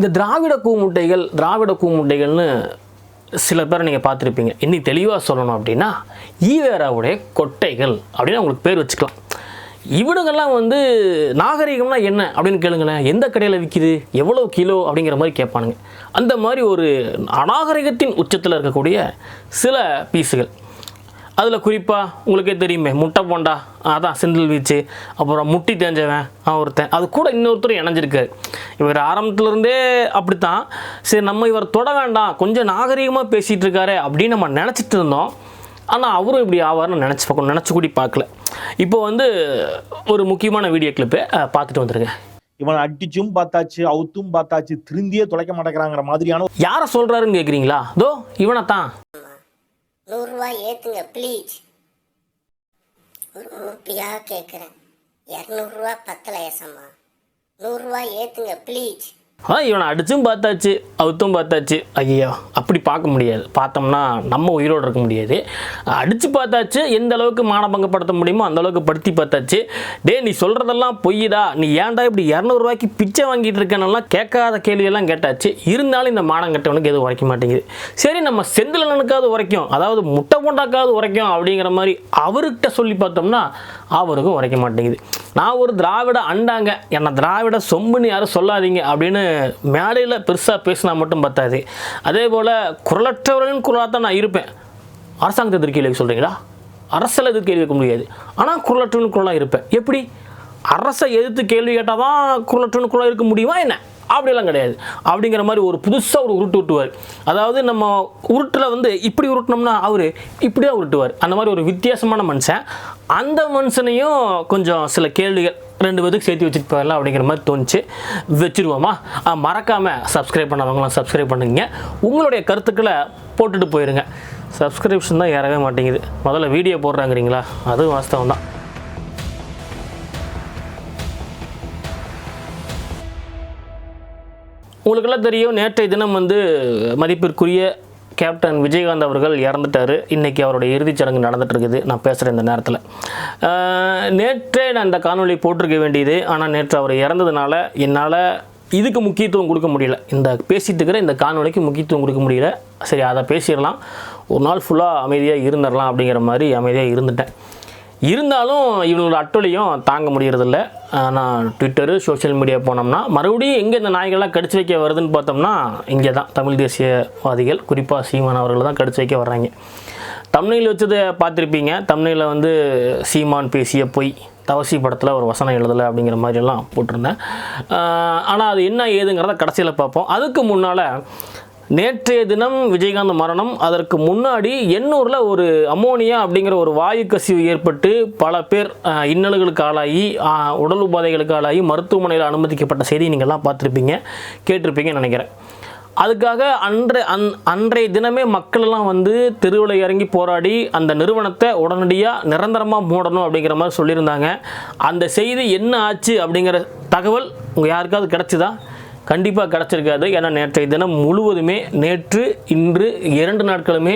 இந்த திராவிட கூமுட்டைகள் திராவிட கூமுட்டைகள்னு சில பேரை நீங்கள் பார்த்துருப்பீங்க. இன்னும் தெளிவாக சொல்லணும் அப்படின்னா ஈவேராவுடைய கொட்டைகள் அப்படின்னு அவங்களுக்கு பேர் வச்சுக்கலாம். இவனுங்கெல்லாம் வந்து நாகரிகம்னா என்ன அப்படின்னு கேளுங்களேன். எந்த கடையில் விற்கிது எவ்வளோ கிலோ அப்படிங்கிற மாதிரி கேட்பானுங்க. அந்த மாதிரி ஒரு அநாகரிகத்தின் உச்சத்தில் இருக்கக்கூடிய சில பீஸுகள். அதில் குறிப்பாக உங்களுக்கே தெரியுமே முட்டை போண்டா அதான் செந்தில் வீச்சு அப்புறம் முட்டி தேஞ்சவன் ஒருத்தன். அது கூட இன்னொருத்தர் இணைஞ்சிருக்காரு. இவர் ஆரம்பத்துலேருந்தே அப்படித்தான். சரி நம்ம இவர் தொட வேண்டாம் கொஞ்சம் நாகரிகமாக பேசிகிட்டு இருக்காரு அப்படின்னு நம்ம நினச்சிட்டு இருந்தோம். ஆனால் அவரும் இப்படி ஆவார்னு நினச்சி பார்க்கணும் நினச்சி கூடி பார்க்கல. இப்போ வந்து ஒரு முக்கியமான வீடியோ கிளிப்பை பார்த்துட்டு வந்துருங்க. இவன் அடிச்சும் பார்த்தாச்சு அவுத்தும் பார்த்தாச்சு திருந்தியே தொலைக்க மாட்டேங்கிறாங்கிற மாதிரியான யாரை சொல்கிறாருன்னு கேட்குறீங்களா தோ இவனை தான் நூறுரூவா ஏற்றுங்க ப்ளீஸ் ஒரு உருப்பியாக கேட்குறேன் இரநூறுவா பத்தலையசம்மா நூறுரூவா ஏற்றுங்க ப்ளீஸ் ஆ இவனை அடித்தும் பார்த்தாச்சு அவுத்தும் பார்த்தாச்சு. ஐயோ அப்படி பார்க்க முடியாது. பார்த்தோம்னா நம்ம உயிரோடு இருக்க முடியாது. அடித்து பார்த்தாச்சு எந்த அளவுக்கு மானபங்கப்படுத்த முடியுமோ அந்த அளவுக்கு படுத்தி பார்த்தாச்சு. டே நீ சொல்கிறதெல்லாம் பொய்யுதா? நீ ஏன்டா இப்படி இரநூறுவாய்க்கு பிச்சை வாங்கிட்டு இருக்கேன்னெல்லாம் கேட்காத கேள்வியெல்லாம் கேட்டாச்சு. இருந்தாலும் இந்த மானம் கட்டவனுக்கு எதுவும் உரைக்க மாட்டேங்குது. சரி நம்ம செந்திலனுக்காவது உரைக்கும். அதாவது முட்டை போண்டாக்காவது உரைக்கும் அப்படிங்கிற மாதிரி அவர்கிட்ட சொல்லி பார்த்தோம்னா அவருக்கும் உரைக்க மாட்டேங்குது. நான் ஒரு திராவிட அண்டாங்க. என்னை திராவிட சொம்புன்னு யாரும் சொல்லாதீங்க அப்படின்னு மேடையில் பெருசாக பேசினா மட்டும் பத்தாது. அதே போல் குரலற்றவர்களின் குரலாக தான் நான் இருப்பேன். அரசாங்கத்தை எதிர்த்து கேள்வி சொல்கிறீங்களா அரசில் எதிர்த்து கேள்வி வைக்க முடியாது. ஆனால் குரலற்றவன் குரலாக இருப்பேன். எப்படி? அரசை எதிர்த்து கேள்வி கேட்டால் தான் குரலற்றவன் குரலாக இருக்க முடியுமா என்ன? அப்படியெல்லாம் கிடையாது. அப்படிங்கிற மாதிரி ஒரு புதுசாக ஒரு உருட்டு விட்டுவார் அதாவது நம்ம உருட்டில் வந்து இப்படி உருட்டினோம்னா அவர் இப்படியே உருட்டுவார். அந்த மாதிரி ஒரு வித்தியாசமான மனுஷன். அந்த மனுஷனையும் கொஞ்சம் சில கேள்விகள் ரெண்டு பேருக்கு சேர்த்து வச்சுட்டு போயிடலாம் அப்படிங்கிற மாதிரி தோணுச்சு. வச்சுருவோமா? மறக்காமல் சப்ஸ்கிரைப் பண்ணவங்களாம் சப்ஸ்கிரைப் பண்ணுங்க. உங்களுடைய கருத்துக்களை போட்டுட்டு போயிருங்க. சப்ஸ்கிரிப்ஷன் தான் ஏறவே மாட்டேங்குது. முதல்ல வீடியோ போடுறாங்கிறீங்களா? அதுவும் வாஸ்தவம் தான். உங்களுக்கெல்லாம் தெரியும் நேற்றைய தினம் வந்து மதிப்பிற்குரிய கேப்டன் விஜயகாந்த் அவர்கள் இறந்துட்டார். இன்றைக்கி அவருடைய இறுதிச் சடங்கு நடந்துகிட்ருக்குது இருக்குது நான் பேசுகிற இந்த நேரத்தில். நேற்றே நான் இந்த காணொலி போட்டிருக்க வேண்டியது. ஆனால் நேற்று அவர் இறந்ததுனால என்னால் இதுக்கு முக்கியத்துவம் கொடுக்க முடியல. இந்த பேசிட்டு இருக்கிற இந்த காணொலிக்கு முக்கியத்துவம் கொடுக்க முடியல. சரி அதை பேசிடலாம். ஒரு நாள் ஃபுல்லாக அமைதியாக இருந்துடலாம் அப்படிங்கிற மாதிரி அமைதியாக இருந்துட்டேன். இருந்தாலும் இவங்களோட அட்டொழியும் தாங்க முடியறதில்ல. ஆனால் ட்விட்டரு சோஷியல் மீடியா போனோம்னா மறுபடியும் எங்கே இந்த நாய்கள்லாம் கடிச்சு வைக்க வருதுன்னு பார்த்தோம்னா இங்கே தான். தமிழ் தேசியவாதிகள் குறிப்பாக சீமான் அவர்கள் தான் கடிச்சு வைக்க வர்றாங்க. தமிழில் வச்சதை பார்த்துருப்பீங்க. தமிழில் வந்து சீமான் பேசிய பொய் தவசி படத்தில் ஒரு வசனம் எழுதலை அப்படிங்கிற மாதிரியெல்லாம் போட்டிருந்தேன். ஆனால் அது என்ன ஏதுங்கிறத கடைசியில் பார்ப்போம். அதுக்கு முன்னால் நேற்றைய தினம் விஜயகாந்த் மரணம். அதற்கு முன்னாடி எண்ணூரில் ஒரு அமோனியா அப்படிங்கிற ஒரு வாயு கசிவு ஏற்பட்டு பல பேர் இன்னல்களுக்கு ஆளாகி உடல் உபாதைகளுக்கு ஆளாகி மருத்துவமனையில் அனுமதிக்கப்பட்ட செய்தி நீங்கள்லாம் பார்த்துருப்பீங்க கேட்டிருப்பீங்கன்னு நினைக்கிறேன். அதுக்காக அன்றை அன் அன்றைய தினமே மக்களெல்லாம் வந்து தெருவில் இறங்கி போராடி அந்த நிறுவனத்தை உடனடியாக நிரந்தரமாக மூடணும் அப்படிங்கிற மாதிரி சொல்லியிருந்தாங்க. அந்த செய்தி என்ன ஆச்சு அப்படிங்கிற தகவல் உங்கள் யாருக்காவது கிடச்சிதா? கண்டிப்பாக கிடச்சிருக்காது. ஏன்னா நேற்றைய தினம் முழுவதுமே நேற்று இன்று இரண்டு நாட்களுமே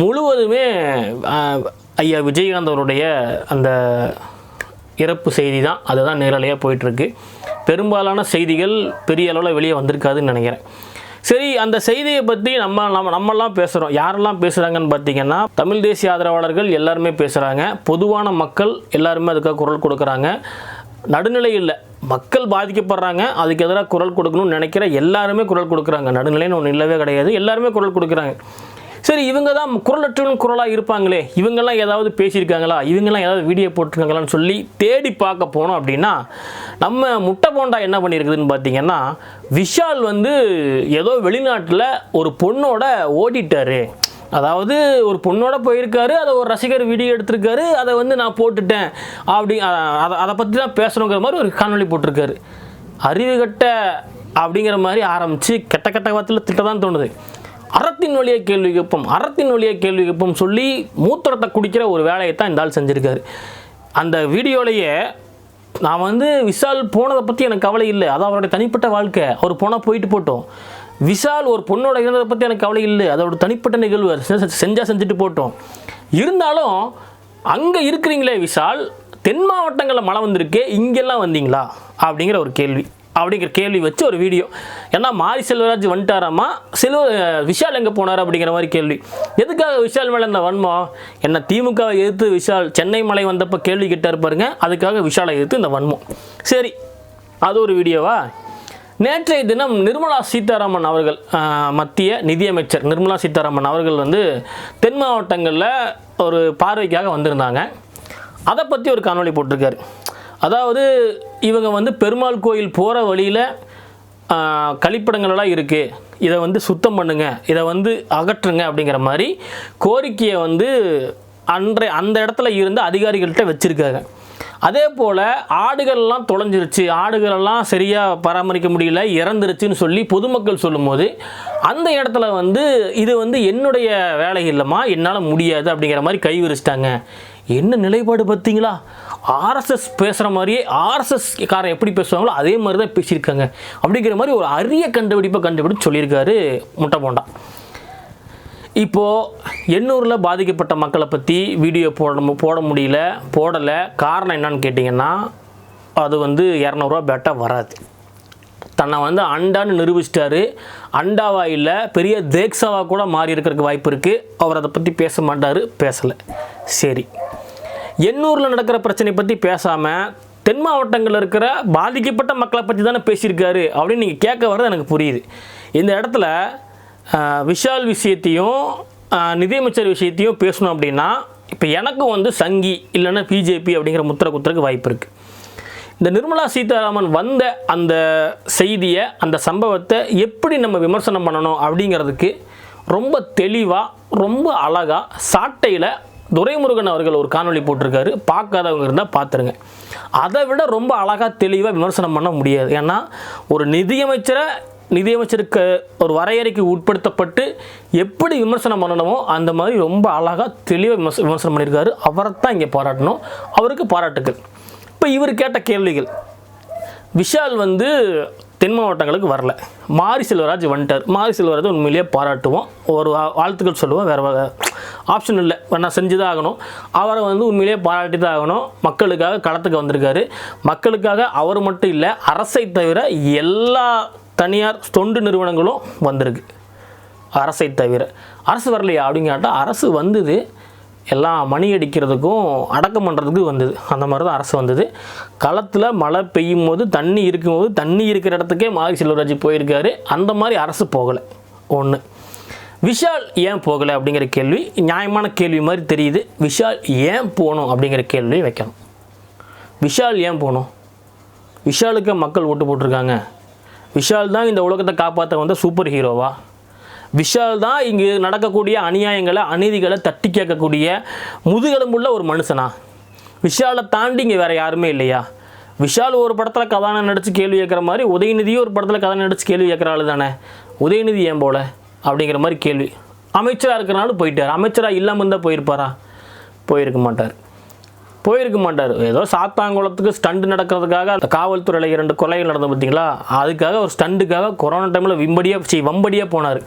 முழுவதுமே ஐயா விஜயகாந்த் அவருடைய அந்த இறப்பு செய்தி தான். அதுதான் நேரலையாக போயிட்டுருக்கு. பெரும்பாலான செய்திகள் பெரிய அளவில் வெளியே வந்திருக்காதுன்னு நினைக்கிறேன். சரி அந்த செய்தியை பற்றி நம்ம நம்ம நம்மெல்லாம் பேசுகிறோம் யாரெல்லாம் பேசுகிறாங்கன்னு பார்த்தீங்கன்னா தமிழ் தேசிய ஆதரவாளர்கள் எல்லாருமே பேசுகிறாங்க பொதுவான மக்கள் எல்லாருமே அதுக்காக குரல் கொடுக்குறாங்க. நடுநிலை இல்லை. மக்கள் பாதிக்கப்படுறாங்க அதுக்கு எதிராக குரல் கொடுக்கணும்னு நினைக்கிற எல்லாருமே குரல் கொடுக்குறாங்க. நடுநிலைன்னு ஒன்று இல்லவே கிடையாது. எல்லாருமே குரல் கொடுக்குறாங்க. சரி இவங்க தான் குரலற்றவன் குரலாக இருப்பாங்களே. இவங்கெல்லாம் ஏதாவது பேசியிருக்காங்களா? இவங்கெல்லாம் ஏதாவது வீடியோ போட்டிருக்காங்களான்னு சொல்லி தேடி பார்க்க போனோம் அப்படின்னா நம்ம முட்டை போண்டா என்ன பண்ணியிருக்குதுன்னு பார்த்தீங்கன்னா விஷால் வந்து ஏதோ வெளிநாட்டில் ஒரு பொண்ணோட ஓடிட்டாரு. அதாவது ஒரு பொண்ணோட போயிருக்காரு அதை ஒரு ரசிகர் வீடியோ எடுத்திருக்காரு அதை வந்து நான் போட்டுட்டேன் அப்படி அதை அதை பற்றி தான் பேசணுங்கிற மாதிரி ஒரு காணொலி போட்டிருக்காரு. அறிவு கட்ட அப்படிங்கிற மாதிரி ஆரம்பித்து கெட்ட கெட்ட வார்த்தையில் திட்ட தான் தோணுது. அறத்தின் வழியே கேள்வி கேட்போம். அறத்தின் வழியே கேள்வி கேட்போம் சொல்லி மூத்திரத்தை குடிக்கிற ஒரு வேலையை தான் இந்த ஆள் செஞ்சுருக்காரு. அந்த வீடியோலையே நான் வந்து விஷால் போனதை பற்றி எனக்கு கவலை இல்லை. அது அவருடைய தனிப்பட்ட வாழ்க்கை. அவர் போனால் போயிட்டு போட்டோம். விஷால் ஒரு பொண்ணோட இறந்ததை பற்றி எனக்கு கவலை இல்லை. அதோட தனிப்பட்ட நிகழ்வு செஞ்சால் செஞ்சுட்டு போட்டோம். இருந்தாலும் அங்கே இருக்கிறீங்களே விஷால் தென் மாவட்டங்களில் மழை வந்திருக்கு இங்கெல்லாம் வந்தீங்களா? அப்படிங்கிற ஒரு கேள்வி. அப்படிங்கிற கேள்வி வச்சு ஒரு வீடியோ. ஏன்னா மாரி செல்வராஜ் வந்துட்டாராமா? செல்வ விஷால் எங்கே போனார் அப்படிங்கிற மாதிரி கேள்வி. எதுக்காக விஷால் மேலே இந்த வன்மம்? என்ன திமுகவை எதிர்த்து விஷால் சென்னை மலை வந்தப்போ கேள்வி கேட்டார் பாருங்க அதுக்காக விஷாலை எதிர்த்து இந்த வன்மம். சரி அது ஒரு வீடியோவா? நேற்றைய தினம் நிர்மலா சீதாராமன் அவர்கள் மத்திய நிதியமைச்சர் நிர்மலா சீதாராமன் அவர்கள் வந்து தென் மாவட்டங்களில் ஒரு பார்வைக்காக வந்திருந்தாங்க. அதை பற்றி ஒரு காணொளி போட்டிருக்காரு. அதாவது இவங்க வந்து பெருமாள் கோயில் போகிற வழியில் கழிப்பிடங்களெல்லாம் இருக்குது இதை வந்து சுத்தம் பண்ணுங்கள் இதை வந்து அகற்றுங்க அப்படிங்கிற மாதிரி கோரிக்கையை வந்து அன்றை அந்த இடத்துல இருந்து அதிகாரிகள்கிட்ட வச்சுருக்காங்க. அதே போல் ஆடுகள்லாம் தொலைஞ்சிருச்சு. ஆடுகளெல்லாம் சரியாக பராமரிக்க முடியல இறந்துருச்சுன்னு சொல்லி பொதுமக்கள் சொல்லும்போது அந்த இடத்துல வந்து இது வந்து என்னுடைய வேலை இல்லைம்மா என்னால் முடியாது அப்படிங்கிற மாதிரி கை விரிச்சிட்டாங்க. என்ன நிலைப்பாடு பார்த்தீங்களா? ஆர்எஸ்எஸ் பேசுகிற மாதிரியே ஆர்எஸ்எஸ் காரன் எப்படி பேசுவாங்களோ அதே மாதிரி தான் பேசியிருக்காங்க. அப்படிங்கிற மாதிரி ஒரு அரிய கண்டுபிடிப்பை கண்டுபிடிச்சு சொல்லியிருக்காரு முட்டை போண்டா. இப்போது எண்ணூரில் பாதிக்கப்பட்ட மக்களை பற்றி வீடியோ போட போட முடியல போடலை. காரணம் என்னன்னு கேட்டிங்கன்னா அது வந்து இரநூறுவா பேட்டா வராது. தன்னை வந்து அண்டான்னு நிரூபிச்சிட்டாரு. அண்டாவா இல்லை பெரிய தேக்ஸாவாக கூட மாறி இருக்கிறதுக்கு வாய்ப்பு இருக்குது அவர் அதை பற்றி பேச மாட்டார் பேசலை. சரி. எண்ணூரில் நடக்கிற பிரச்சனை பற்றி பேசாமல் தென் மாவட்டங்களில் இருக்கிற பாதிக்கப்பட்ட மக்களை பற்றி தானே பேசியிருக்காரு அப்படின்னு நீங்கள் கேட்க வர்றது எனக்கு புரியுது. இந்த இடத்துல விஷால் விஷயத்தையும் நிதியமைச்சர் விஷயத்தையும் பேசணும் அப்படின்னா இப்போ எனக்கும் வந்து சங்கி இல்லைன்னா பிஜேபி அப்படிங்கிற முத்திர குத்துறக்கு வாய்ப்பு இருக்குது இந்த நிர்மலா சீதாராமன் வந்த அந்த செய்தியை அந்த சம்பவத்தை எப்படி நம்ம விமர்சனம் பண்ணணும் அப்படிங்கிறதுக்கு ரொம்ப தெளிவாக ரொம்ப அழகாக சாட்டையில் துரைமுருகன் அவர்கள் ஒரு காணொலி போட்டிருக்காரு. பார்க்காதவங்க இருந்தால் பார்த்துருங்க அதை விட ரொம்ப அழகாக தெளிவாக விமர்சனம் பண்ண முடியாது. ஏன்னா ஒரு நிதியமைச்சரை நிதியமைச்சருக்கு ஒரு வரையறைக்கு உட்படுத்தப்பட்டு எப்படி விமர்சனம் பண்ணணுமோ அந்த மாதிரி ரொம்ப அழகாக தெளிவாக விமர்ச விமர்சனம் பண்ணியிருக்காரு. அவரை தான் இங்கே பாராட்டணும். அவருக்கு பாராட்டுக்கள். இப்போ இவர் கேட்ட கேள்விகள். விஷால் வந்து தென் மாவட்டங்களுக்கு வரல. மாரி செல்வராஜ் வந்துட்டார். மாரி செல்வராஜ் உண்மையிலேயே பாராட்டுவோம். ஒரு வா- வாழ்த்துக்கள் சொல்லுவோம். வேறு ஆப்ஷன் இல்லை. நான் செஞ்சு தான் ஆகணும். அவரை வந்து உண்மையிலேயே பாராட்டி தான் ஆகணும். மக்களுக்காக களத்துக்கு வந்திருக்காரு. மக்களுக்காக அவர் மட்டும் இல்லை அரசை தவிர எல்லா தனியார் தொண்டு நிறுவனங்களும் வந்திருக்கு. அரசை தவிர. அரசு வரலையா அப்படின்னு கேட்டால் அரசு வந்தது. எல்லாம் மணி அடிக்கிறதுக்கும் அடக்கம் பண்ணுறதுக்கு வந்தது. அந்த மாதிரி தான் அரசு வந்தது. களத்தில் மழை பெய்யும் போது தண்ணி இருக்கும்போது தண்ணி இருக்கிற இடத்துக்கே மாரி செல்வராஜ் போயிருக்காரு. அந்த மாதிரி அரசு போகலை. ஒன்று விஷால் ஏன் போகலை அப்படிங்கிற கேள்வி நியாயமான கேள்வி மாதிரி தெரியுது. விஷால் ஏன் போகணும் அப்படிங்கிற கேள்வி வைக்கணும். விஷால் ஏன் போகணும்? விஷாலுக்கு மக்கள் ஓட்டு போட்டிருக்காங்க. விஷால் தான் இந்த உலகத்தை காப்பாற்ற வந்த சூப்பர் ஹீரோவா? விஷால் தான் இங்கு நடக்கக்கூடிய அநியாயங்களை அநீதிகளை தட்டி கேட்கக்கூடிய முதுகெலும்புள்ள ஒரு மனுஷனா? விஷாலை தாண்டி இங்கே வேறு யாருமே இல்லையா? விஷால் ஒரு படத்தில் கதாநாயகன் நடித்து கேள்வி கேட்குற மாதிரி உதயநிதியும் ஒரு படத்தில் கதாநாயகன் நடித்து கேள்வி கேட்குற தானே? உதயநிதி ஏன் போல? அப்படிங்கிற மாதிரி கேள்வி. அமைச்சராக இருக்கிறனாலும் போயிட்டார். அமைச்சராக இல்லாமல் இருந்தால் போயிருப்பாரா? போயிருக்க மாட்டார். போயிருக்க மாட்டார். ஏதோ சாத்தாங்குளத்துக்கு ஸ்டண்ட் நடக்கிறதுக்காக அந்த காவல்துறையில் இரண்டு கொலைகள் நடந்த பார்த்தீங்களா? அதுக்காக ஒரு ஸ்டண்டுக்காக கொரோனா டைமில் விம்படியாக சி வம்படியாக போனார்.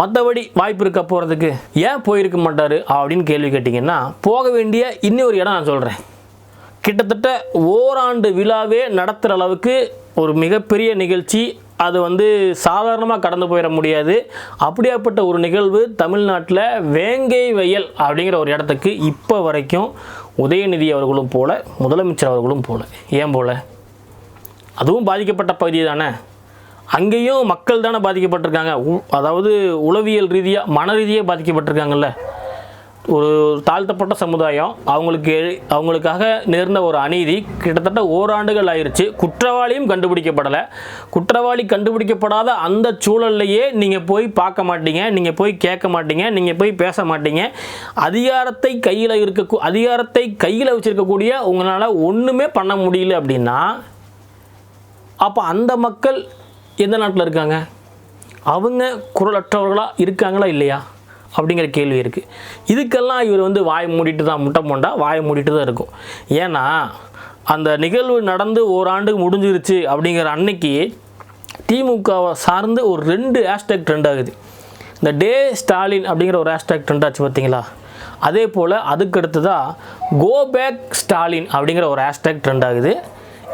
மற்றபடி வாய்ப்பு இருக்க போகிறதுக்கு ஏன் போயிருக்க மாட்டார் அப்படின்னு கேள்வி கேட்டிங்கன்னா போக வேண்டிய இன்னொரு இடம் நான் சொல்கிறேன் கிட்டத்தட்ட ஓராண்டு விழாவே நடத்துகிற அளவுக்கு ஒரு மிகப்பெரிய நிகழ்ச்சி. அது வந்து சாதாரணமாக கடந்து போயிட முடியாது. அப்படியாப்பட்ட ஒரு நிகழ்வு தமிழ்நாட்டில் வேங்கை வயல் அப்படிங்கிற ஒரு இடத்துக்கு இப்போ வரைக்கும் உதயநிதி அவர்களும் போல முதலமைச்சர் அவர்களும் போல. ஏன் போல? அதுவும் பாதிக்கப்பட்ட பகுதி தானே. அங்கேயும் மக்கள் தானே பாதிக்கப்பட்டிருக்காங்க. உ- அதாவது உளவியல் ரீதியாக மன ரீதியாக பாதிக்கப்பட்டிருக்காங்கல்ல. ஒரு தாழ்த்தப்பட்ட சமுதாயம் அவங்களுக்கு அவங்களுக்காக நேர்ந்த ஒரு அநீதி கிட்டத்தட்ட ஓராண்டுகள் ஆயிடுச்சு குற்றவாளியும் கண்டுபிடிக்கப்படலை. குற்றவாளி கண்டுபிடிக்கப்படாத அந்த சூழல்லையே நீங்கள் போய் பார்க்க மாட்டீங்க நீங்கள் போய் கேட்க மாட்டீங்க நீங்கள் போய் பேச மாட்டீங்க. அதிகாரத்தை கையில் இருக்க அதிகாரத்தை கையில் வச்சுருக்கக்கூடிய உங்களால் ஒன்றுமே பண்ண முடியல அப்படின்னா அப்போ அந்த மக்கள் எந்த நாட்டில் இருக்காங்க? அவங்க குரலற்றவர்களாக இருக்காங்களா இல்லையா? அப்படிங்கிற கேள்வி இருக்குது இதுக்கெல்லாம் இவர் வந்து வாயை மூடிட்டு தான் முட்டை போண்டா வாயை மூடிட்டு தான் இருக்கும். ஏன்னா அந்த நிகழ்வு நடந்து ஓராண்டு முடிஞ்சிருச்சு அப்படிங்கிற அன்னைக்கு திமுகவை சார்ந்து ஒரு ரெண்டு ஹேஷ்டேக் ட்ரெண்ட் ஆகுது. இந்த டே ஸ்டாலின் அப்படிங்கிற ஒரு ஹேஷ்டேக் ட்ரெண்ட் ஆச்சு பார்த்தீங்களா? அதே போல் அதுக்கு அடுத்ததாக கோ பேக் ஸ்டாலின் அப்படிங்கிற ஒரு ஹேஷ்டேக் ட்ரெண்ட் ஆகுது.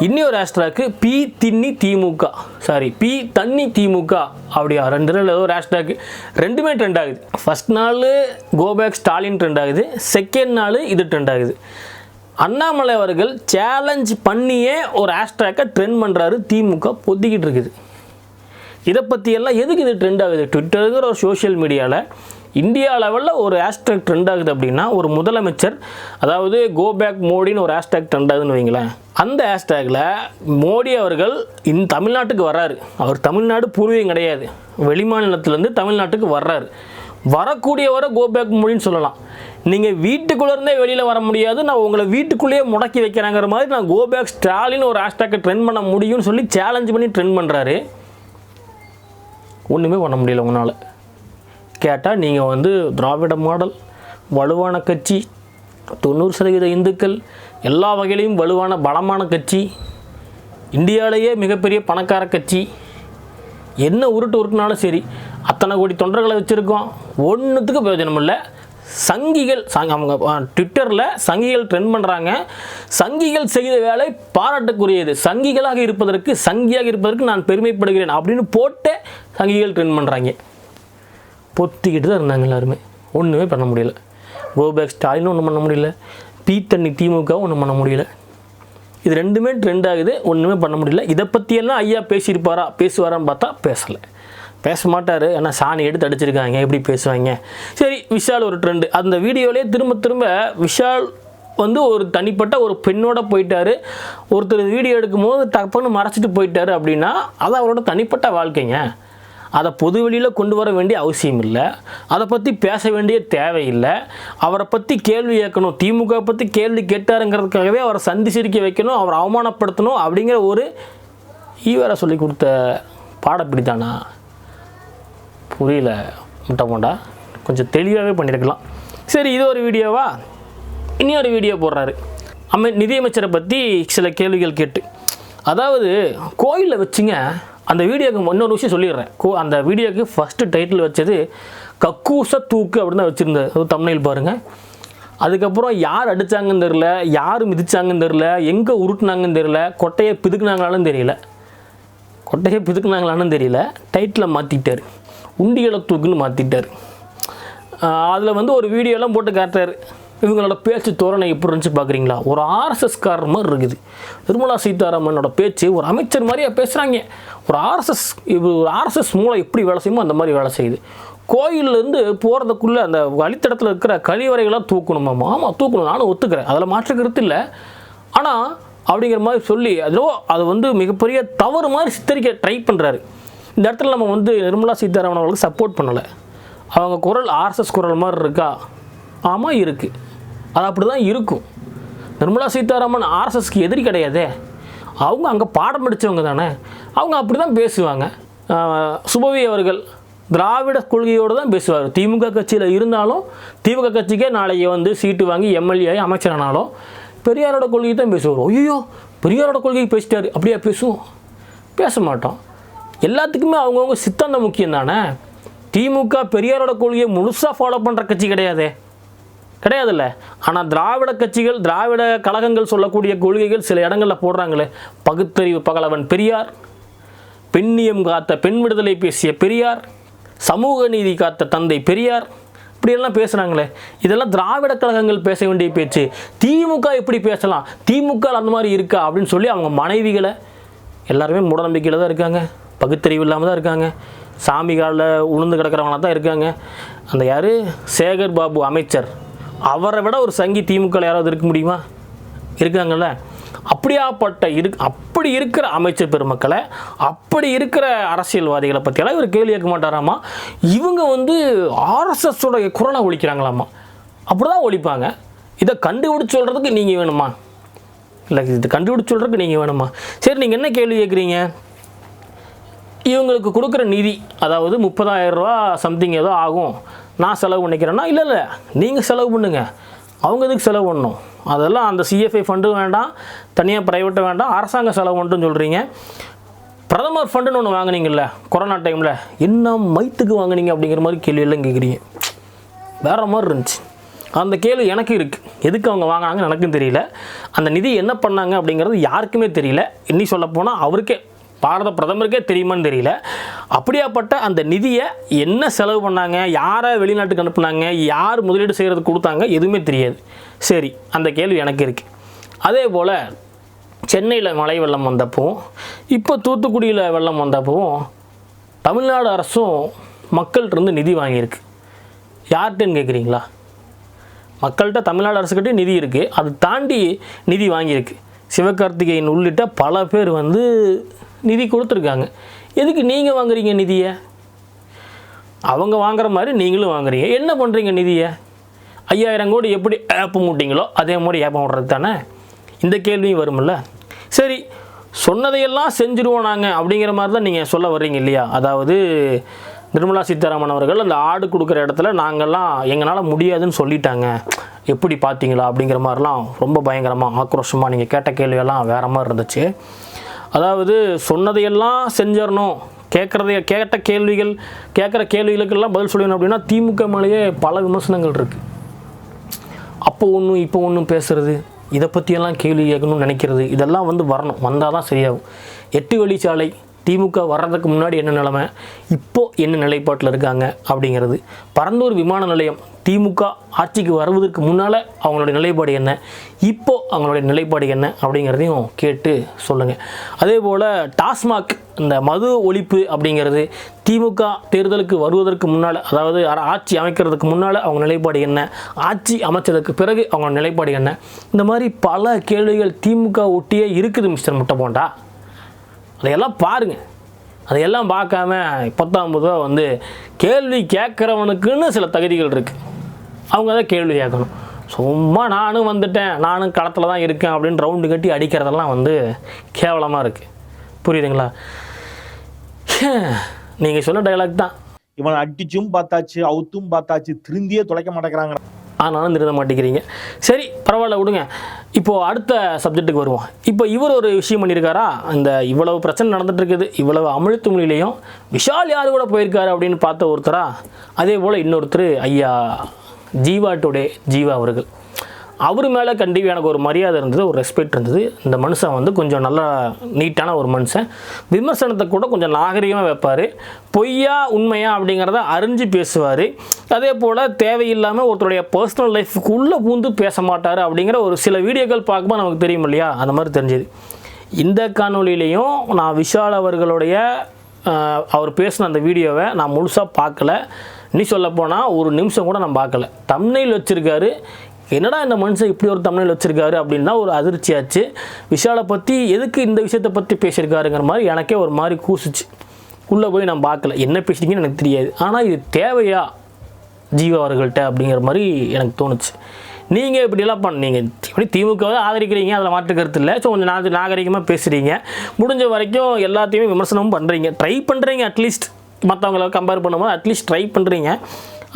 இன்னொரு ஹேஷ்டாக்கு பி தின்னி திமுக. சாரி பி தண்ணி திமுக. அப்படியா ரெண்டு நாள் ஏதோ ஒரு ஹேஷ்டாக் ரெண்டுமே ட்ரெண்ட் ஆகுது. ஃபர்ஸ்ட் நாள் கோபேக் ஸ்டாலின் ட்ரெண்ட் ஆகுது. செகண்ட் நாள் இது ட்ரெண்ட் ஆகுது. அண்ணாமலை அவர்கள் சேலஞ்ச் பண்ணியே ஒரு ஹேஷ்டாக்கை ட்ரெண்ட் பண்ணுறாரு திமுக பொத்திக்கிட்டு இருக்குது. இதை பற்றியெல்லாம் எதுக்கு இது ட்ரெண்ட் ஆகுது? ட்விட்டருங்கிற ஒரு சோஷியல் மீடியாவில் இந்தியா லெவலில் ஒரு ஹேஷ்டேக் ட்ரெண்ட் ஆகுது அப்படின்னா ஒரு முதலமைச்சர் அதாவது கோ பேக் மோடின்னு ஒரு ஹேஷ்டேக் ட்ரெண்ட் ஆகுதுன்னு வைங்களேன். அந்த ஹேஷ்டேக்கில் மோடி அவர்கள் இந் தமிழ்நாட்டுக்கு வர்றாரு. அவர் தமிழ்நாடு பூர்வீகம் கிடையாது. வெளிமாநிலத்திலேருந்து தமிழ்நாட்டுக்கு வர்றாரு. வரக்கூடியவரை கோ பேக் மோடின்னு சொல்லலாம். நீங்கள் வீட்டுக்குள்ளே இருந்தே வெளியில் வர முடியாது. நான் உங்களை வீட்டுக்குள்ளேயே முடக்கி வைக்கிறேங்கிற மாதிரி நான் கோ பேக் ஸ்டாலின் ஒரு ஹேஷ்டேக்கை ட்ரெண்ட் பண்ண முடியும்னு சொல்லி சேலஞ்ச் பண்ணி ட்ரெண்ட் பண்ணுறாரு ஒன்றுமே பண்ண முடியல உங்களால். கேட்டால் நீங்கள் வந்து திராவிட மாடல் வலுவான கட்சி தொண்ணூறு சதவீத இந்துக்கள் எல்லா வகையிலையும் வலுவான பலமான கட்சி இந்தியாவிலேயே மிகப்பெரிய பணக்கார கட்சி. என்ன உருட்டு உருட்டுனாலும் சரி அத்தனை கோடி தொண்டர்களை வச்சுருக்கோம். ஒன்றுத்துக்கு பிரயோஜனம் இல்லை சங்கிகள் சங் அவங்க ட்விட்டரில் சங்கிகள் ட்ரெண்ட் பண்ணுறாங்க சங்கிகள் செய்த வேலை பாராட்டுக்குரியது. சங்கிகளாக இருப்பதற்கு சங்கியாக இருப்பதற்கு நான் பெருமைப்படுகிறேன் அப்படின்னு போட்டு சங்கிகள் ட்ரெண்ட் பண்ணுறாங்க பொத்திக்கிட்டு தான் இருந்தாங்க எல்லாருமே. ஒன்றுமே பண்ண முடியல. கோபேக் ஸ்டாலினும் ஒன்றும் பண்ண முடியல. பீ தண்ணி திமுக ஒன்றும் பண்ண முடியல. இது ரெண்டுமே ட்ரெண்ட் ஆகுது. ஒன்றுமே பண்ண முடியல. இதை பற்றியெல்லாம் ஐயா பேசியிருப்பாரா? பேசுவாரான்னு பார்த்தா பேசலை. பேச மாட்டார். ஏன்னா சாணி எடுத்து அடிச்சிருக்காங்க. எப்படி பேசுவாங்க? சரி விஷால் ஒரு ட்ரெண்டு அந்த வீடியோலேயே திரும்ப திரும்ப விஷால் வந்து ஒரு தனிப்பட்ட ஒரு பெண்ணோட போயிட்டார். ஒருத்தர் வீடியோ எடுக்கும்போது தப்புன்னு மறைச்சிட்டு போயிட்டாரு அப்படின்னா அது அவரோட தனிப்பட்ட வாழ்க்கைங்க. அதை பொதுவெளியில் கொண்டு வர வேண்டிய அவசியம் இல்லை. அதை பற்றி பேச வேண்டிய தேவையில்லை அவரை பற்றி கேள்வி கேட்கணும். திமுக பற்றி கேள்வி கேட்டாருங்கிறதுக்காகவே அவரை சந்தி சிரிக்க வைக்கணும் அவரை அவமானப்படுத்தணும் அப்படிங்கிற ஒரு ஈவரை சொல்லி கொடுத்த பாடப்பிடி தானா புரியல முட்டை போண்டா கொஞ்சம் தெளிவாகவே பண்ணியிருக்கலாம் சரி இது ஒரு வீடியோவா? இனி ஒரு வீடியோ போடுறாரு. அமை நிதியமைச்சரை பற்றி சில கேள்விகள் கேட்டு. அதாவது கோயிலில் வச்சுங்க அந்த வீடியோக்கு இன்னொரு விஷயம் சொல்லிடுறேன். கோ அந்த வீடியோக்கு ஃபஸ்ட்டு டைட்டில் வச்சது கக்கூச தூக்கு அப்படின்னு தான் வச்சுருந்தது தமிழில் பாருங்கள் அதுக்கப்புறம் யார் அடித்தாங்கன்னு தெரில யார் மிதிச்சாங்கன்னு தெரில எங்கே உருட்டுனாங்கன்னு தெரில கொட்டையை பிதுக்குனாங்களாலும் தெரியல. கொட்டையை பிதுக்குனாங்களான்னு தெரியல. டைட்டில் மாற்றிட்டார் உண்டியலை தூக்குன்னு மாற்றிட்டார் அதில் வந்து ஒரு வீடியோலாம் போட்டு காட்டுறாரு. இவங்களோட பேச்சு தோரணை எப்படி இருந்துச்சு பார்க்குறீங்களா ஒரு ஆர்எஸ்எஸ்காரர் மாதிரி இருக்குது. நிர்மலா சீதாராமனோட பேச்சு ஒரு அமைச்சர் மாதிரியே பேசுகிறாங்க ஒரு ஆர்எஸ்எஸ் இப்போ ஒரு ஆர்எஸ்எஸ் மூளை எப்படி வேலை செய்யுமோ அந்த மாதிரி வேலை செய்யுது. கோயிலேருந்து போகிறதுக்குள்ளே அந்த வழித்தடத்தில் இருக்கிற கழிவறைகளாக தூக்கணுமா? ஆமாம் தூக்கணும். நானும் ஒத்துக்கிறேன். அதில் மாற்று கருத்து இல்லை. ஆனால் அப்படிங்கிற மாதிரி சொல்லி அதோ அது வந்து மிகப்பெரிய தவறு மாதிரி சித்தரிக்க ட்ரை பண்ணுறாரு இந்த இடத்துல நம்ம வந்து நிர்மலா சீதாராமன் அவர்களுக்கு சப்போர்ட் பண்ணலை. அவங்க குரல் ஆர்எஸ்எஸ் குரல் மாதிரி இருக்கா? ஆமாம் இருக்குது அது அப்படி தான் இருக்கும். நிர்மலா சீதாராமன் ஆர்எஸ்எஸ்க்கு எதிரி கிடையாதே. அவங்க அங்கே பாடம் படித்தவங்க தானே. அவங்க அப்படி தான் பேசுவாங்க சுபவி அவர்கள் திராவிட கொள்கையோடு தான் பேசுவார். திமுக கட்சியில் இருந்தாலும் திமுக கட்சிக்கே நாளைக்கு வந்து சீட்டு வாங்கி எம்எல்ஏ அமைச்சரானாலும் பெரியாரோட கொள்கையை தான் பேசுவார். ஐயோ பெரியாரோட கொள்கை பேசிட்டாரு. அப்படியா பேசுவோம்? பேச மாட்டோம். எல்லாத்துக்குமே அவங்கவுங்க சித்தாந்தம் முக்கியம் தானே. திமுக பெரியாரோட கொள்கையை முழுசாக ஃபாலோ பண்ணுற கட்சி கிடையாதே. கிடையாதுல்ல. ஆனால் திராவிட கட்சிகள் திராவிட கழகங்கள் சொல்லக்கூடிய கொள்கைகள் சில இடங்களில் போடுறாங்களே. பகுத்தறிவு பகலவன் பெரியார் பெண்ணியம் காத்த பெண் விடுதலை பேசிய பெரியார் சமூக நீதி காத்த தந்தை பெரியார் இப்படியெல்லாம் பேசுகிறாங்களே இதெல்லாம் திராவிட கழகங்கள் பேச வேண்டிய பேச்சு. திமுக எப்படி பேசலாம்? திமுக அந்த மாதிரி இருக்கா? அப்படின்னு சொல்லி அவங்க மனைவிகளை எல்லாருமே மூடநம்பிக்கையில் தான் இருக்காங்க. பகுத்தறிவு இல்லாமல் தான் இருக்காங்க. சாமி காலில் உளுந்து கிடக்கிறவங்களாக தான் இருக்காங்க. அந்த யார்? சேகர் பாபு அமைச்சர். அவரை விட ஒரு சங்கி திமுக யாராவது இருக்க முடியுமா? இருக்காங்கல்ல. அப்படியாப்பட்ட இரு அப்படி இருக்கிற அமைச்சர் பெருமக்களை அப்படி இருக்கிற அரசியல்வாதிகளை பற்றியெல்லாம் இவர் கேள்வி கேட்க மாட்டாராமா? இவங்க வந்து ஆர்எஸ்எஸோடைய குரலை ஒழிக்கிறாங்களாமா? அப்படி தான் ஒழிப்பாங்க. இதை கண்டுபிடிச்சு சொல்கிறதுக்கு நீங்கள் வேணுமா? இல்லை இது கண்டுபிடிச்சு சொல்கிறதுக்கு நீங்கள் வேணுமா? சரி நீங்கள் என்ன கேள்வி கேட்குறீங்க? இவங்களுக்கு கொடுக்குற நிதி அதாவது முப்பதாயிரம் ரூபா சம்திங் ஏதோ ஆகும். நான் செலவு பண்ணிக்கிறேன்னா இல்லை இல்லை நீங்கள் செலவு பண்ணுங்கள் அவங்க எதுக்கு செலவு பண்ணணும்? அதெல்லாம் அந்த சிஎஃப்ஐ ஃபண்டும் வேண்டாம். தனியாக ப்ரைவேட்டும் வேண்டாம். அரசாங்க செலவு பண்ணுன்னு சொல்கிறீங்க பிரதமர் ஃபண்டுன்னு ஒன்று வாங்கினீங்கல்ல கொரோனா டைமில் என்ன மைத்துக்கு வாங்கினீங்க அப்படிங்கிற மாதிரி கேள்வியெல்லாம் கேட்குறீங்க வேறு மாதிரி இருந்துச்சு. அந்த கேள்வி எனக்கு இருக்குது எதுக்கு அவங்க வாங்கினாங்கன்னு எனக்கும் தெரியல. அந்த நிதி என்ன பண்ணாங்க அப்படிங்கிறது யாருக்குமே தெரியல. இன்னி சொல்லப்போனால் அவருக்கே பாரத பிரதமருக்கே தெரியுமான்னு தெரியல. அப்படியாப்பட்ட அந்த நிதியை என்ன செலவு பண்ணாங்க? யாரை வெளிநாட்டுக்கு அனுப்புனாங்க? யார் முதலீடு செய்கிறது கொடுத்தாங்க? எதுவுமே தெரியாது. சரி அந்த கேள்வி எனக்கு இருக்குது அதே போல் சென்னையில் மழை வெள்ளம் வந்தப்பவும் இப்போ தூத்துக்குடியில் வெள்ளம் வந்தப்பவும் தமிழ்நாடு அரசும் மக்கள்கிட்ட இருந்து நிதி வாங்கியிருக்கு. யார்கிட்டன்னு கேட்குறீங்களா மக்கள்கிட்ட தமிழ்நாடு அரசுக்கிட்டே நிதி இருக்குது அது தாண்டி நிதி வாங்கியிருக்கு. சிவகார்த்திகேயன் உள்ளிட்ட பல பேர் வந்து நிதி கொடுத்துருக்காங்க. எதுக்கு நீங்கள் வாங்குறீங்க நிதியை? அவங்க வாங்குற மாதிரி நீங்களும் வாங்குறீங்க. என்ன பண்ணுறீங்க நிதியை? ஐயாயிரம் கோடி எப்படி ஏப்பம் விட்டீங்களோ அதே மாதிரி ஏப்பம் விட்றது தானே? இந்த கேள்வியும் வரும்ல. சரி சொன்னதையெல்லாம் செஞ்சுருவோம் நாங்கள் அப்படிங்கிற மாதிரி தான் நீங்கள் சொல்ல வர்றீங்க இல்லையா? அதாவது நிர்மலா சீதாராமன் அவர்கள் அந்த ஆடு கொடுக்குற இடத்துல நாங்கள்லாம் எங்களால் முடியாதுன்னு சொல்லிட்டாங்க. எப்படி பார்த்தீங்களா அப்படிங்கிற மாதிரிலாம் ரொம்ப பயங்கரமாக ஆக்ரோஷமாக நீங்கள் கேட்ட கேள்வியெல்லாம் வேறு மாதிரி இருந்துச்சு. அதாவது சொன்னதையெல்லாம் செஞ்சிடணும். கேட்குறதைய கேட்ட கேள்விகள் கேட்குற கேள்விகளுக்கெல்லாம் பதில் சொல்லணும் அப்படின்னா திமுக மேலேயே பல விமர்சனங்கள் இருக்குது அப்போ ஒன்றும் இப்போ ஒன்றும் பேசுறது இதை பற்றியெல்லாம் கேள்வி கேட்கணும்னு நினைக்கிறது இதெல்லாம் வந்து வரணும். வந்தால் தான் சரியாகும். எட்டு வழிச்சாலை திமுக வர்றதுக்கு முன்னாடி என்ன நிலைமை? இப்போது என்ன நிலைப்பாட்டில் இருக்காங்க அப்படிங்கிறது. பரந்தூர் விமான நிலையம் திமுக ஆட்சிக்கு வருவதற்கு முன்னால் அவங்களுடைய நிலைப்பாடு என்ன? இப்போ அவங்களுடைய நிலைப்பாடு என்ன அப்படிங்கிறதையும் கேட்டு சொல்லுங்கள் அதே போல் டாஸ்மாக் இந்த மது ஒழிப்பு அப்படிங்கிறது திமுக தேர்தலுக்கு வருவதற்கு முன்னால் அதாவது ஆட்சி அமைக்கிறதுக்கு முன்னால் அவங்க நிலைப்பாடு என்ன? ஆட்சி அமைச்சதுக்கு பிறகு அவங்க நிலைப்பாடு என்ன? இந்த மாதிரி பல கேள்விகள் திமுக ஒட்டியே இருக்குது மிஸ்டர் முட்டை போண்டா அதையெல்லாம் பாருங்கள் அதையெல்லாம் பார்க்காம பத்தாம் வந்து கேள்வி கேட்குறவனுக்குன்னு சில தகுதிகள் இருக்குது அவங்க தான் கேள்வி கேட்கணும். சும்மா நானும் வந்துட்டேன் நானும் களத்தில் தான் இருக்கேன் அப்படின்னு ரவுண்டு கட்டி அடிக்கிறதெல்லாம் வந்து கேவலமாக இருக்குது புரியுதுங்களா? நீங்கள் சொன்ன டைலாக் தான். இவன் அடிச்சும் பார்த்தாச்சு அவுத்தும் பார்த்தாச்சு திருந்தியே தொலைக்க மாட்டேங்கிறாங்க. ஆனாலும் திருந்த மாட்டேங்கிறீங்க. சரி பரவாயில்ல விடுங்க. இப்போது அடுத்த சப்ஜெக்ட்டுக்கு வருவோம். இப்போ இவர் ஒரு விஷயம் பண்ணியிருக்காரா? இந்த இவ்வளவு பிரச்சனை நடந்துட்டு இருக்குது இவ்வளவு அமிழ்த்து மொழியிலையும் விஷால் யார் கூட போயிருக்காரு அப்படின்னு பார்த்த ஒருத்தரா? அதே போல் இன்னொருத்தர் ஐயா ஜீவா டுடே ஜீவா அவர்கள். அவர் மேலே கண்டிப்பாக எனக்கு ஒரு மரியாதை இருந்தது ஒரு ரெஸ்பெக்ட் இருந்தது. இந்த மனுஷன் வந்து கொஞ்சம் நல்லா நீட்டான ஒரு மனுஷன். விமர்சனத்தை கூட கொஞ்சம் நாகரிகமாக வைப்பார். பொய்யா உண்மையா அப்படிங்கிறத அறிஞ்சு பேசுவார். அதே போல் தேவையில்லாமல் ஒருத்தருடைய பர்சனல் லைஃப்க்குள்ளே பூந்து பேச மாட்டார் அப்படிங்கிற ஒரு சில வீடியோக்கள் பார்க்கும்போது நமக்கு தெரியும் இல்லையா? அந்த மாதிரி தெரிஞ்சுது. இந்த காணொலியிலையும் நான் விஷால் அவர்களுடைய அவர் பேசின அந்த வீடியோவை நான் முழுசாக பார்க்கல. நீ சொல்ல போனால் ஒரு நிமிஷம் கூட நான் பார்க்கல. தமிழில் வச்சுருக்காரு. என்னடா இந்த மனுஷன் இப்படி ஒரு தமிழில் வச்சுருக்காரு அப்படின்னா ஒரு அதிர்ச்சியாச்சு. விஷாலை பற்றி எதுக்கு இந்த விஷயத்தை பற்றி பேசியிருக்காருங்கிற மாதிரி எனக்கே ஒரு மாதிரி கூசுச்சு. உள்ளே போய் நான் பார்க்கல. என்ன பேசுறீங்கன்னு எனக்கு தெரியாது. ஆனால் இது தேவையா ஜீவா அவர்கள்ட்ட அப்படிங்கிற மாதிரி எனக்கு தோணுச்சு. நீங்கள் இப்படியெல்லாம் பண்ண நீங்கள் இப்படி திமுகவை ஆதரிக்கிறீங்க அதில் மாற்று கருத்து இல்லை. ஸோ கொஞ்சம் நாகரிகமாக பேசுகிறீங்க முடிஞ்ச வரைக்கும் எல்லாத்தையுமே விமர்சனமும் பண்ணுறீங்க ட்ரை பண்ணுறீங்க அட்லீஸ்ட் மற்றவங்கள கம்பேர் பண்ணும்போது அட்லீஸ்ட் ட்ரை பண்ணுறீங்க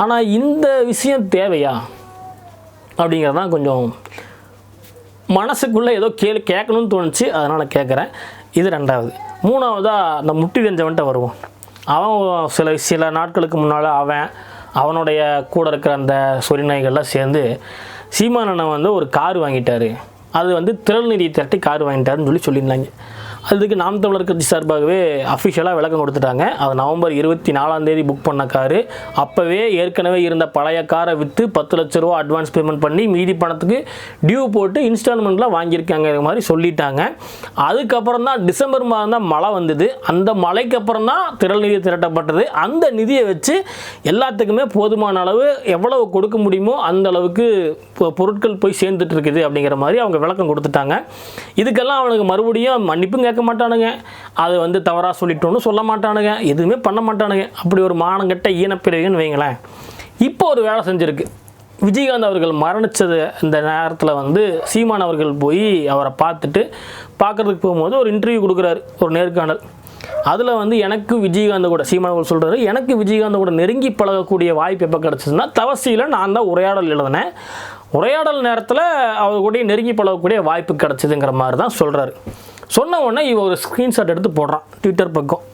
ஆனால் இந்த விஷயம் தேவையா? அப்படிங்கிறது தான் கொஞ்சம் மனசுக்குள்ளே ஏதோ கேள் கேட்கணும்னு தோணுச்சு. அதனால் கேட்குறேன். இது ரெண்டாவது. மூணாவதாக அந்த முட்டி தெரிஞ்சவன்ட்ட வருவோம். அவன் சில சில நாட்களுக்கு முன்னால் அவன் அவனுடைய கூட இருக்கிற அந்த சொரிநாய்கள்லாம் சேர்ந்து சீமானனை வந்து ஒரு கார் வாங்கிட்டார். அது வந்து திரள் திரட்டி கார் வாங்கிட்டாருன்னு சொல்லி சொல்லியிருந்தாங்க. அதுக்கு நாம் தமிழர் கட்சி சார்பாகவே அஃபிஷியலாக விளக்கம் கொடுத்துட்டாங்க. அது நவம்பர் இருபத்தி நாலாம் தேதி புக் பண்ண காரு அப்போவே ஏற்கனவே இருந்த பழைய காரை விற்று பத்து லட்ச ரூபா அட்வான்ஸ் பேமெண்ட் பண்ணி மீதி பணத்துக்கு டியூ போட்டு இன்ஸ்டால்மெண்ட்டில் வாங்கியிருக்காங்க மாதிரி சொல்லிட்டாங்க. அதுக்கப்புறம் தான் டிசம்பர் மாதம் தான் மழை வந்தது. அந்த மழைக்கு அப்புறம் தான் திரள் நிதி திரட்டப்பட்டது. அந்த நிதியை வச்சு எல்லாத்துக்குமே போதுமான அளவு எவ்வளவு கொடுக்க முடியுமோ அந்த அளவுக்கு பொருட்கள் போய் சேர்ந்துட்டு இருக்குது அப்படிங்கிற மாதிரி அவங்க விளக்கம் கொடுத்துட்டாங்க. இதுக்கெல்லாம் அவனுக்கு மறுபடியும் மன்னிப்பும் கேட்க மாட்டானுங்க. அது வந்து தவறாக சொல்லிட்டோன்னு சொல்ல மாட்டானுங்க. எதுவுமே பண்ண மாட்டானுங்க. அப்படி ஒரு மானங்கட்ட ஈனப்பிரிவுன்னு வைங்களேன். இப்போ ஒரு வேலை செஞ்சுருக்கு. விஜயகாந்த் அவர்கள் மரணித்தது இந்த நேரத்தில் வந்து சீமான் அவர்கள் போய் அவரை பார்த்துட்டு பார்க்கறதுக்கு போகும்போது ஒரு இன்டர்வியூ கொடுக்குறாரு ஒரு நேர்காணல். அதில் வந்து எனக்கு விஜயகாந்த் கூட சீமான் அவர்கள் சொல்கிறாரு எனக்கு விஜயகாந்த் கூட நெருங்கி பழகக்கூடிய வாய்ப்பு எப்போ கிடச்சிதுன்னா தவசியில் நான் தான் உரையாடல் எழுதினேன். உரையாடல் நேரத்தில் அவர் கூட நெருங்கி பழகக்கூடிய வாய்ப்பு கிடச்சிதுங்கிற மாதிரி தான் சொல்கிறாரு சொன்ன உடனே இவன் ஒரு ஸ்க்ரீன்ஷாட் எடுத்து போடுறான் ட்விட்டர் பக்கம்.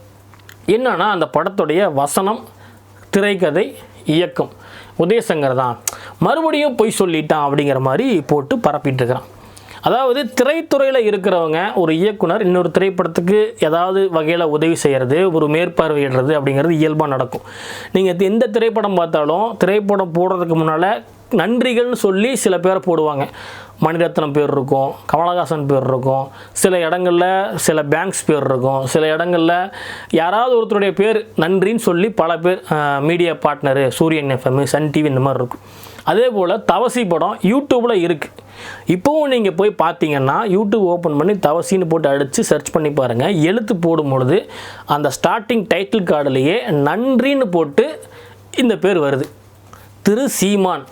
என்னன்னா அந்த படத்துடைய வசனம் திரைக்கதை இயக்கம். உதயசங்கர் தான். மறுபடியும் பொய் சொல்லிட்டான் அப்படிங்கிற மாதிரி போட்டு பரப்பிட்டு இருக்கிறான். அதாவது திரைத்துறையில் இருக்கிறவங்க ஒரு இயக்குனர் இன்னொரு திரைப்படத்துக்கு ஏதாவது வகையில் உதவி செய்கிறது ஒரு மேற்பார்வையிடுறது அப்படிங்கிறது இயல்பாக நடக்கும். நீங்கள் எந்த திரைப்படம் பார்த்தாலும் திரைப்படம் போடுறதுக்கு முன்னால் நன்றிகள்னு சொல்லி சில பேரை போடுவாங்க. மணிரத்னம் பேர் இருக்கும் கமலஹாசன் பேர் இருக்கும் சில இடங்களில் சில பேங்க்ஸ் பேர் இருக்கும் சில இடங்களில் யாராவது ஒருத்தருடைய பேர் நன்றின்னு சொல்லி பல பேர் media partner Suryan FM Sun TV இந்த மாதிரி இருக்கும். அதே போல் தவசி படம் யூடியூப்பில் இருக்குது இப்போவும் நீங்கள் போய் பார்த்தீங்கன்னா யூடியூப் ஓப்பன் பண்ணி தவசின்னு போட்டு அடித்து சர்ச் பண்ணி பாருங்கள் எழுத்து போடும் பொழுது அந்த ஸ்டார்டிங் டைட்டில் கார்டுலேயே நன்றின்னு போட்டு இந்த பேர் வருது. திரு சீமான்.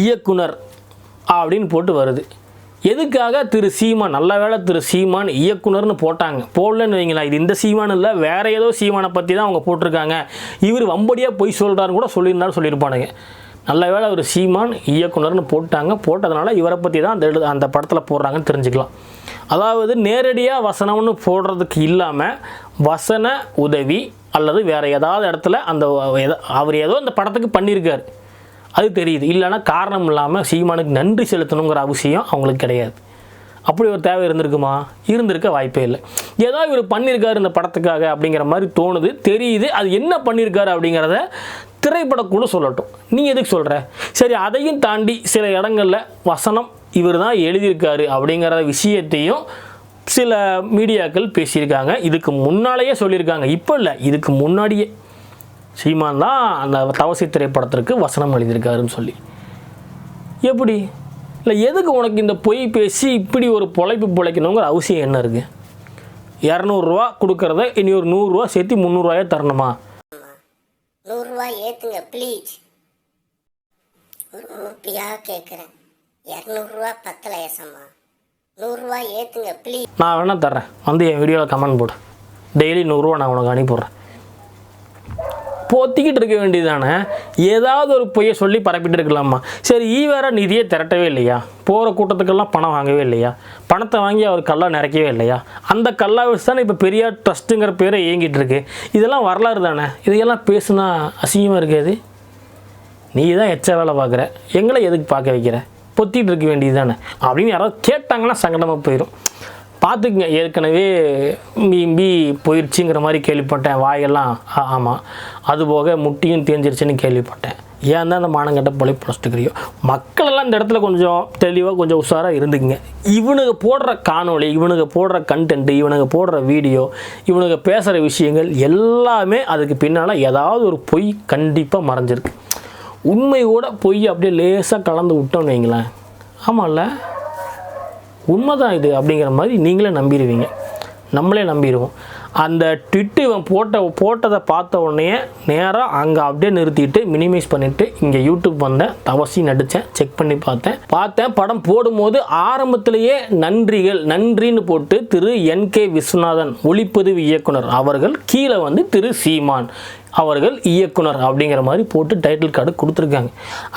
இயக்குனர் அப்படின்னு போட்டு வருது. எதுக்காக திரு சீமான் நல்ல வேளை திரு சீமான் இயக்குனர்னு போட்டாங்க. போடலன்னு வைங்களா இது இந்த சீமான் இல்லை வேறு ஏதோ சீமானை பற்றி தான் அவங்க போட்டிருக்காங்க. இவர் வம்படியாக பொய் சொல்கிறாருன்னு கூட சொல்லியிருந்தாலும் சொல்லியிருப்பானுங்க. நல்ல வேளை அவர் சீமான் இயக்குனர்னு போட்டாங்க. போட்டதுனால இவரை பற்றி தான் அந்த அந்த படத்தில் போடுறாங்கன்னு தெரிஞ்சுக்கலாம். அதாவது நேரடியாக வசனம்னு போடுறதுக்கு இல்லாமல் வசன உதவி அல்லது வேறு ஏதாவது இடத்துல அந்த அவர் ஏதோ அந்த படத்துக்கு பண்ணியிருக்காரு. அது தெரியுது. இல்லைன்னா காரணம் இல்லாமல் சீமானுக்கு நன்றி செலுத்தணுங்கிற அவசியம் அவங்களுக்கு கிடையாது. அப்படி ஒரு தேவை இருந்திருக்குமா? இருந்திருக்க வாய்ப்பே இல்லை. ஏதோ இவர் பண்ணியிருக்காரு இந்த படத்துக்காக அப்படிங்கிற மாதிரி தோணுது தெரியுது. அது என்ன பண்ணியிருக்காரு அப்படிங்கிறத திரைப்படக்குழு சொல்லட்டும். நீ எதுக்கு சொல்கிற சரி அதையும் தாண்டி சில இடங்களில் வசனம் இவர் தான் எழுதியிருக்காரு அப்படிங்கிற விஷயத்தையும் சில மீடியாக்கள் பேசியிருக்காங்க. இதுக்கு முன்னாலேயே சொல்லியிருக்காங்க. இப்போ இல்லை இதுக்கு முன்னாடியே. சீமான் தான் அந்த தவசி திரைப்படத்திற்கு வசனம் எழுதியிருக்காருன்னு சொல்லி. எப்படி? இல்லை எதுக்கு உனக்கு இந்த பொய் பேசி இப்படி ஒரு பொழைப்பு பிழைக்கணுங்கிற அவசியம் என்ன இருக்குது இரநூறுவா கொடுக்கறத இனி ஒரு நூறுரூவா சேர்த்து முந்நூறுரூவாயே தரணுமா? நூறுரூவா ஏற்றுங்க ப்ளீஸ் ஒரு ரூபியாக கேட்குறேன் இரநூறுவா பத்தல ஏசம்மா நூறுரூவா ஏற்றுங்க ப்ளீஸ் நான் வேணா தர்றேன். வந்து என் வீடியோவில் கமெண்ட் போடு. டெய்லி நூறுரூவா நான் உனக்கு அனுப்பிடுறேன் பொத்திக்கிட்டு இருக்க வேண்டியதானே ஏதாவது ஒரு பொய்யை சொல்லி பரப்பிட்டு இருக்கலாமா? சரி ஈ வேற நிதியே திரட்டவே இல்லையா? போகிற கூட்டத்துக்கெல்லாம் பணம் வாங்கவே இல்லையா? பணத்தை வாங்கி அவர் கல்லா நிறைக்கவே இல்லையா? அந்த கல்லா வச்சு தானே இப்போ பெரியார் ட்ரஸ்ட்டுங்கிற பேரை இயங்கிட்டு இருக்கு. இதெல்லாம் வரலாறு தானே? இதையெல்லாம் பேசுனா அசிங்கமாக இருக்காது நீ தான் எச்ச வேலை பார்க்குற எங்களை எதுக்கு பார்க்க வைக்கிற? பொத்திட்டு இருக்க வேண்டியது தானே அப்படின்னு யாராவது கேட்டாங்கன்னா சங்கடமாக போயிடும் பார்த்துக்குங்க. ஏற்கனவே மீம்பி போயிடுச்சுங்கிற மாதிரி கேள்விப்பட்டேன். வாயெல்லாம் ஆ- ஆமாம் அதுபோக முட்டியும் தேஞ்சிருச்சுன்னு கேள்விப்பட்டேன். ஏன் தான் அந்த மானங்கட்ட பொழைப்பு பிடிச்சிட்டுக்கிறியோ மக்களெல்லாம் இந்த இடத்துல கொஞ்சம் தெளிவாக கொஞ்சம் உஷாராக இருந்துக்குங்க. இவனுங்க போடுற காணொளி இவனுங்க போடுற கண்டென்ட்டு இவனுங்க போடுற வீடியோ இவனுங்க பேசுகிற விஷயங்கள் எல்லாமே அதுக்கு பின்னால் ஏதாவது ஒரு பொய் கண்டிப்பாக மறைஞ்சிருக்கு. உண்மையோட பொய் அப்படியே லேசாக கலந்து விட்டோன்னு வைங்களேன். ஆமாம்ல உண்மைதான் இது அப்படிங்கிற மாதிரி நீங்களே நம்பிடுவீங்க. நம்மளே நம்பிடுவோம். அந்த ட்விட்டு இவன் போட்ட போட்டதை பார்த்த உடனே நேராக அங்கே அப்படியே நிறுத்திட்டு மினிமைஸ் பண்ணிவிட்டு இங்கே யூடியூப் வந்தேன். தவசி நடித்தேன் செக் பண்ணி பார்த்தேன். பார்த்தேன். படம் போடும்போது ஆரம்பத்திலேயே நன்றிகள் நன்றின்னு போட்டு திரு என் கே விஸ்வநாதன் ஒளிப்பதிவு இயக்குனர் அவர்கள் கீழே வந்து திரு சீமான். அவர்கள் இயக்குனர் அப்படிங்கிற மாதிரி போட்டு டைட்டில் கார்டு கொடுத்துருக்காங்க.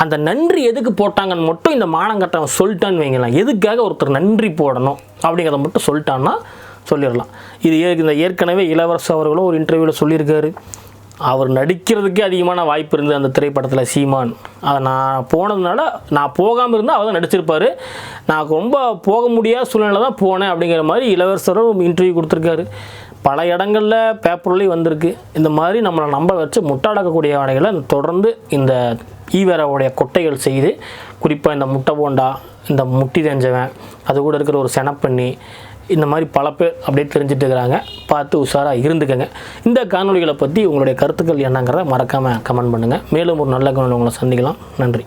அந்த நன்றி எதுக்கு போட்டாங்கன்னு மட்டும் இந்த மானங்கட்டம் சொல்லிட்டான்னு வைங்களேன். எதுக்காக ஒருத்தர் நன்றி போடணும் அப்படிங்கிறத மட்டும் சொல்லிட்டான்னா சொல்லிடலாம். இது இந்த ஏற்கனவே இளவரசு அவர்களும் ஒரு இன்டர்வியூவில் சொல்லியிருக்காரு. அவர் நடிக்கிறதுக்கே அதிகமான வாய்ப்பு இருந்தது அந்த திரைப்படத்தில் சீமான். அதை நான் போனதுனால நான் போகாமல் இருந்தால் அவர் தான் நடிச்சிருப்பார். நான் ரொம்ப போக முடியாத சூழ்நிலை தான் போனேன் அப்படிங்கிற மாதிரி இளவரசரும் இன்டர்வியூ கொடுத்துருக்காரு. பல இடங்களில் பேப்பர்லேயும் வந்திருக்கு. இந்த மாதிரி நம்மளை நம்ப வச்சு முட்டாடக்கக்கூடிய ஆடைகளை தொடர்ந்து இந்த ஈவேராவுடைய கொட்டைகள் செய்து குறிப்பாக இந்த முட்டை போண்டா இந்த முட்டி தெரிஞ்சவன் அது கூட இருக்கிற ஒரு செனப்பண்ணி இந்த மாதிரி பல பேர் அப்படியே தெரிஞ்சுட்டு இருக்கிறாங்க. பார்த்து உஷாராக இருந்துக்கங்க. இந்த காணொளிகளை பற்றி உங்களுடைய கருத்துக்கள் என்னங்கிறத மறக்காமல் கமெண்ட் பண்ணுங்கள் மேலும் ஒரு நல்ல காணொலி உங்களை சந்திக்கலாம். நன்றி.